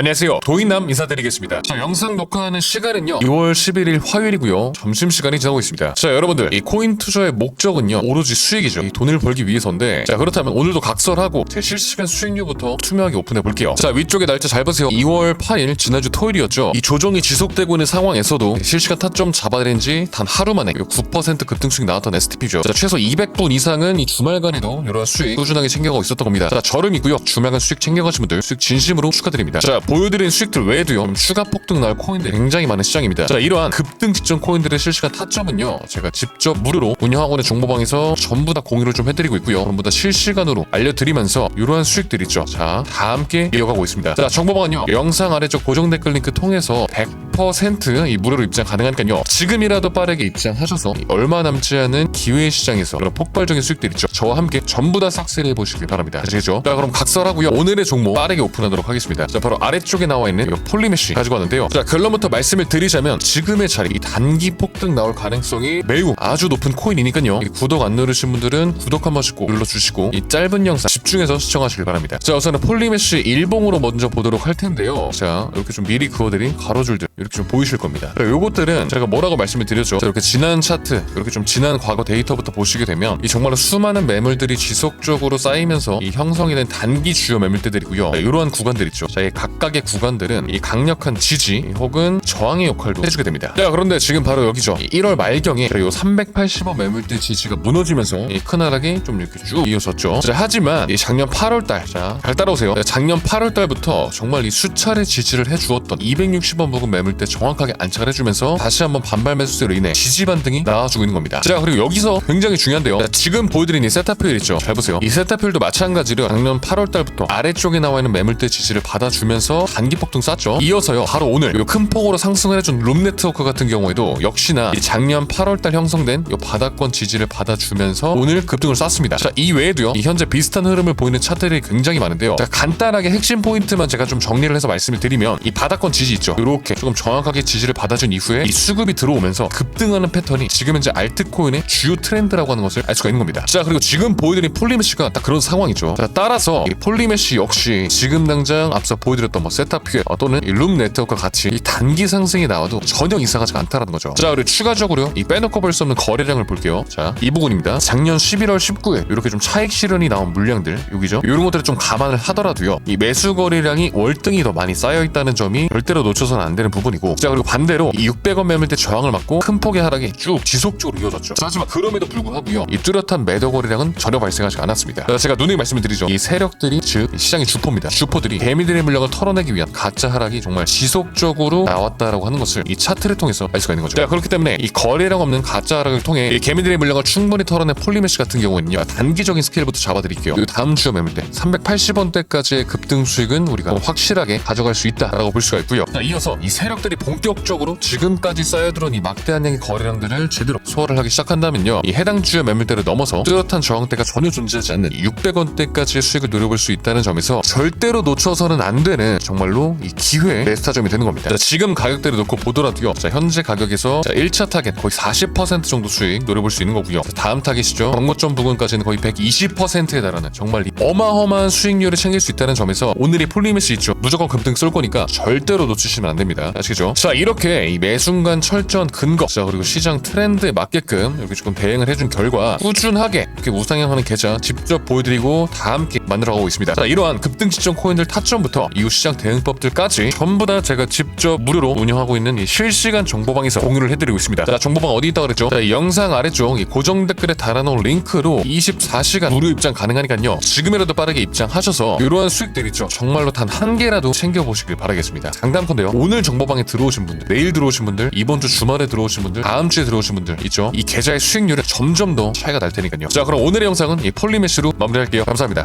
안녕하세요. 도인남 인사드리겠습니다. 자, 영상 녹화하는 시간은요. 2월 11일 화요일이고요. 점심시간이 지나고 있습니다. 자, 여러분들 이 코인 투자의 목적은요. 오로지 수익이죠. 이 돈을 벌기 위해서인데 자, 그렇다면 오늘도 각설하고 제 실시간 수익률부터 투명하게 오픈해 볼게요. 자, 위쪽에 날짜 잘 보세요. 2월 8일 지난주 토요일이었죠. 이 조정이 지속되고 있는 상황에서도 실시간 타점 잡아낸 지 단 하루 만에 9% 급등 수익 나왔던 STP죠. 자, 최소 200분 이상은 이 주말간에도 이러한 수익 꾸준하게 챙겨가고 있었던 겁니다. 자, 저름이고요. 주말간 수익 챙겨가신 분들 수익 진심으로 축하드립니다. 자, 보여드린 수익들 외에도요. 좀 추가 폭등 나올 코인들 굉장히 많은 시장입니다. 자, 이러한 급등 직전 코인들의 실시간 타점은요. 제가 직접 무료로 있는 정보방에서 전부 다 공유를 좀 해드리고 있고요. 전부 다 실시간으로 알려드리면서 이러한 수익들 있죠. 자, 다 함께 이어가고 있습니다. 자, 정보방은요. 영상 아래쪽 고정 댓글 링크 통해서 100%이 무료로 입장 가능하니까요. 지금이라도 빠르게 입장하셔서 이 얼마 남지 않은 기회 시장에서 그런 폭발적인 수익들 있죠. 저와 함께 전부 다 삭제해 보시길 바랍니다. 아시겠죠? 자, 그럼 각설하고요. 오늘의 종목 빠르게 오픈하도록 하겠습니다. 자, 바로 아래 쪽에 나와 있는 이 폴리메쉬 가지고 왔는데요. 자, 결론부터 말씀을 드리자면 지금의 자리, 이 단기 폭등 나올 가능성이 매우 아주 높은 코인이니까요. 이 구독 안 누르신 분들은 구독 한 번씩 꼭 눌러주시고 이 짧은 영상 집중해서 시청하시길 바랍니다. 자, 우선은 폴리메쉬 일봉으로 먼저 보도록 할 텐데요. 자, 이렇게 좀 미리 그어드린 가로줄들 이렇게 좀 보이실 겁니다. 자, 요것들은 제가 뭐라고 말씀을 드렸죠. 자, 이렇게 지난 차트, 이렇게 좀 지난 과거 데이터부터 보시게 되면 이 정말로 수많은 매물들이 지속적으로 쌓이면서 이 형성이 된 단기 주요 매물대들이고요. 자, 이러한 구간들 있죠. 자, 이 각각의 구간들은 이 강력한 지지 혹은 저항의 역할도 해주게 됩니다. 자, 그런데 지금 바로 여기죠. 이 1월 말경에 이 380원 매물대 지지가 무너지면서 이 크나락이 좀 이렇게 쭉 이어졌죠. 자, 하지만 이 작년 8월 달, 자, 잘 따라오세요. 자, 작년 8월 달부터 정말 이 수차례 지지를 해주었던 260원 부근 매물대 정확하게 안착을 해주면서 다시 한번 반발 매수세로 인해 지지 반등이 나와주고 있는 겁니다. 자, 그리고 여기서 굉장히 중요한데요. 자, 지금 보여드린 이 세타필 있죠. 잘 보세요. 이 세타필도 마찬가지로 작년 8월 달부터 아래쪽에 나와 있는 매물대 지지를 받아주면서 단기 폭등 쌌죠. 이어서요. 바로 오늘 이 큰 폭으로 상승을 해준 룸 네트워크 같은 경우에도 역시나 이 작년 8월 달 형성된 이 바닥권 지지를 받아주면서 오늘 급등을 쌌습니다. 자, 이 외에도요. 이 현재 비슷한 흐름을 보이는 차트들이 굉장히 많은데요. 자, 간단하게 핵심 포인트만 제가 좀 정리를 해서 말씀을 드리면 이 바닥권 지지 있죠. 이렇게 조금 정확하게 지지를 받아준 이후에 이 수급이 들어오면서 급등하는 패턴이 지금 현재 알트코인의 주요 트렌드라고 하는 것을 알 수가 있는 겁니다. 자, 그리고 지금 보여드린 폴리메쉬가 딱 그런 상황이죠. 자, 따라서 이 폴리메쉬 역시 지금 당장 앞서 보여드렸던 뭐 세타피에 또는 이룸 네트워크와 같이 이 단기 상승이 나와도 전혀 이상하지 않다라는 거죠. 자, 그리고 추가적으로 이 빼놓고 볼 수 없는 거래량을 볼게요. 자, 이 부분입니다. 작년 11월 19일 이렇게 좀 차익 실현이 나온 물량들 여기죠. 이런 것들을 좀 감안을 하더라도요. 이 매수 거래량이 월등히 더 많이 쌓여 있다는 점이 절대로 놓쳐서는 안 되는 부분이고. 자, 그리고 반대로 이 600원 매물대 저항을 맞고 큰 폭의 하락이 쭉 지속적으로 이어졌죠. 자, 하지만 그럼에도 불구하고요. 이 뚜렷한 매도 거래량은 전혀 발생하지 않았습니다. 자, 제가 누누이 말씀을 드리죠. 이 세력들이 즉 시장의 주포입니다. 주포들이 개미들의 물량을 털어 내기 위한 가짜 하락이 정말 지속적으로 나왔다라고 하는 것을 이 차트를 통해서 알 수가 있는 거죠. 자, 그렇기 때문에 이 거래량 없는 가짜 하락을 통해 이 개미들의 물량을 충분히 털어낸 폴리메시 같은 경우에는요. 단기적인 스케일부터 잡아드릴게요. 그 다음 주요 매물대 380원대까지의 급등 수익은 우리가 확실하게 가져갈 수 있다라고 볼 수가 있고요. 자, 이어서 이 세력들이 본격적으로 지금까지 쌓여들어온 이 막대한 양의 거래량들을 제대로 소화를 하기 시작한다면요. 이 해당 주요 매물대를 넘어서 뚜렷한 저항대가 전혀 존재하지 않는 600원대까지의 수익을 노려볼 수 있다는 점에서 절대로 놓쳐서는 안 되는 정말로 이 기회 메스타점이 되는 겁니다. 자, 지금 가격대를 놓고 보더라도요. 자, 현재 가격에서 자, 1차 타겟 거의 40% 정도 수익 노려볼 수 있는 거고요. 자, 다음 타겟이죠. 광고점 부근까지는 거의 120%에 달하는 정말 이 어마어마한 수익률을 챙길 수 있다는 점에서 오늘이 폴리메시 있죠. 무조건 급등 쏠 거니까 절대로 놓치시면 안 됩니다. 아시겠죠? 자, 이렇게 이 매순간 철저한 근거, 자, 그리고 시장 트렌드에 맞게끔 이렇게 조금 대응을 해준 결과 꾸준하게 이렇게 우상향하는 계좌 직접 보여드리고 다 함께 만들어가고 있습니다. 자, 이러한 급등 시점 코인들 타점부터 이후 시장 대응법들까지 전부 다 제가 직접 무료로 운영하고 있는 이 실시간 정보방에서 공유를 해드리고 있습니다. 자, 정보방 어디 있다 그랬죠? 자, 이 영상 아래쪽 이 고정 댓글에 달아놓은 링크로 24시간 무료 입장 가능하니까요. 지금이라도 빠르게 입장하셔서 이러한 수익들 있죠. 정말로 단 한 개라도 챙겨보시길 바라겠습니다. 장담컨대요. 오늘 정보방에 들어오신 분들, 내일 들어오신 분들, 이번 주 주말에 들어오신 분들, 다음 주에 들어오신 분들 있죠. 이 계좌의 수익률은 점점 더 차이가 날 테니까요. 자, 그럼 오늘의 영상은 이 폴리메시로 마무리할게요. 감사합니다.